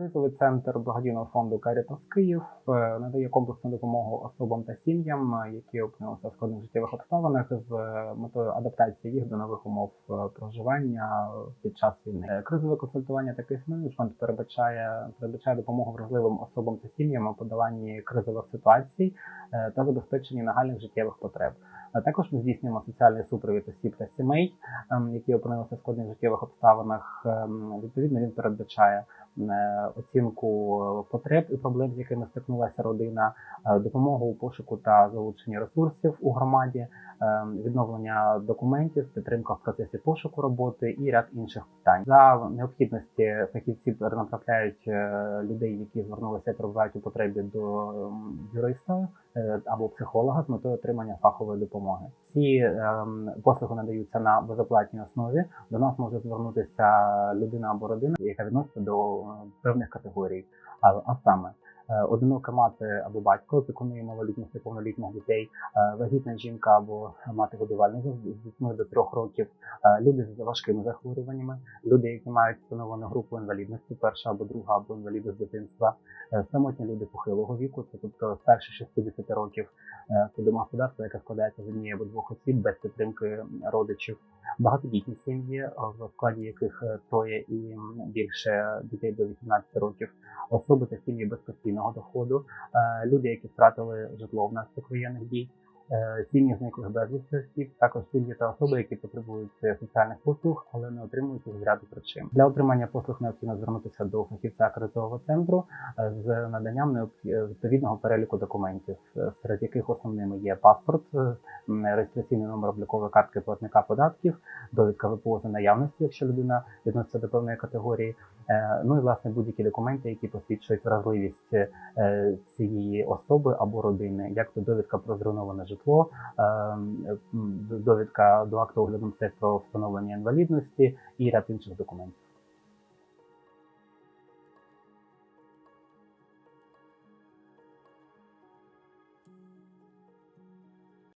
Кризовий центр благодійного фонду Карітас Київ е, надає комплексну допомогу особам та сім'ям, е, які опинилися в складних життєвих обставинах з е, метою адаптації їх до нових умов проживання під час війни. Кризове консультування та кейс-менеджмент передбачає передбачає допомогу вразливим особам та сім'ям у подоланні кризових ситуацій та забезпеченні нагальних життєвих потреб. А також ми здійснюємо соціальний супровід осіб та сімей, ем, які опинилися в складних життєвих обставинах. Ем, Відповідно, він передбачає оцінку потреб і проблем, з якими стикнулася родина, е, допомогу у пошуку та залученні ресурсів у громаді, е, відновлення документів, підтримка в процесі пошуку роботи і ряд інших питань. За необхідності фахівці перенаправляють е, людей, які звернулися і перебувають у потребі до ем, юриста е, або психолога з метою отримання фахової допомоги. Ці ем, послуги надаються на безоплатній основі. До нас може звернутися людина або родина, яка відноситься до е, певних категорій, а, а саме. Е, Одинока мати або батько опікуни малолітніх та повнолітніх дітей, е, вагітна жінка або мати годувальник з дітьми до трьох років, е, люди з важкими захворюваннями, люди, які мають встановлену групу інвалідності, перша або друга, або інваліди з дитинства, самотні люди похилого віку, це тобто старше 60 років, це домогосподарство, яке складається з однієї або двох осіб без підтримки родичів, багатодітні сім'ї, в складі яких троє і більше дітей до 18 років, особи та сім'ї без постійного доходу, е, люди, які втратили житло внаслідок воєнних дій. Сім'ї зниклих безвісти також сім'ї та особи, які потребують е, соціальних послуг, але не отримують їх з ряду причин. Для отримання послуг необхідно звернутися до фахівця кризового центру е, з наданням е, відповідного переліку документів, серед яких основними є паспорт, реєстраційний номер облікової картки платника податків, довідка ВПО за наявності, якщо людина відноситься до певної категорії. Ну і власне будь-які документи, які посвідчують вразливість цієї особи або родини, як то довідка про зруйноване житло, е, м, довідка до акту огляду про встановлення інвалідності і ряд інших документів.